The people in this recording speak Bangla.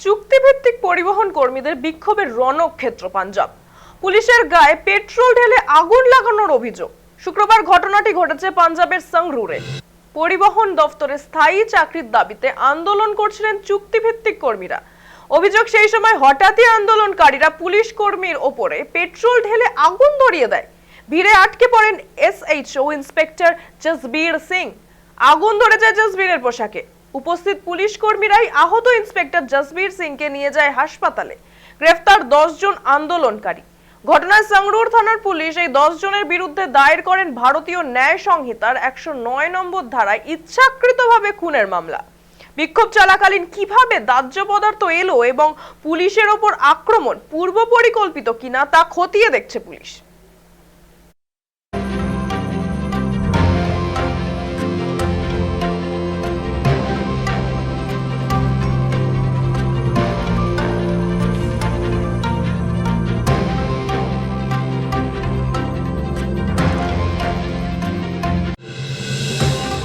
চুক্তিভিত্তিক পরিবহন কর্মীদের বিক্ষোভের রণক্ষেত্র পাঞ্জাব। পুলিশের গায়ে পেট্রোল ঢেলে আগুন লাগানোর অভিযোগ। শুক্রবার ঘটনাটি ঘটেছে পাঞ্জাবের সংরুরে। পরিবহন দফতরে স্থায়ী চাকরির দাবিতে আন্দোলন করছিলেন চুক্তিভিত্তিক কর্মীরা। অভিযোগ সেই সময় হঠাৎই আন্দোলনকারীরা পুলিশ কর্মীর ওপরে পেট্রোল ঢেলে আগুন ধরিয়ে দেয়। ভিড়ে আটকে পড়েন এসএইচও ইন্সপেক্টর জসবীর সিং। আগুন ধরে যায় জসবীরের পোশাকে। উপস্থিত পুলিশ কর্মীরাই আহত ইন্সপেক্টর জসবীর সিংকে নিয়ে যায় হাসপাতালে। গ্রেফতার জন আন্দোলনকারী। ঘটনায় সংরুর থানার পুলিশ এই দশ জনের বিরুদ্ধে দায়ের করেন ভারতীয় ন্যায় সংহিতার একশো নয় নম্বর ধারায় ইচ্ছাকৃতভাবে খুনের মামলা। বিক্ষোভ চলাকালীন কীভাবে দাহ্য পদার্থ এলো এবং পুলিশের ওপর আক্রমণ পূর্ব পরিকল্পিত কিনা তা খতিয়ে দেখছে পুলিশ।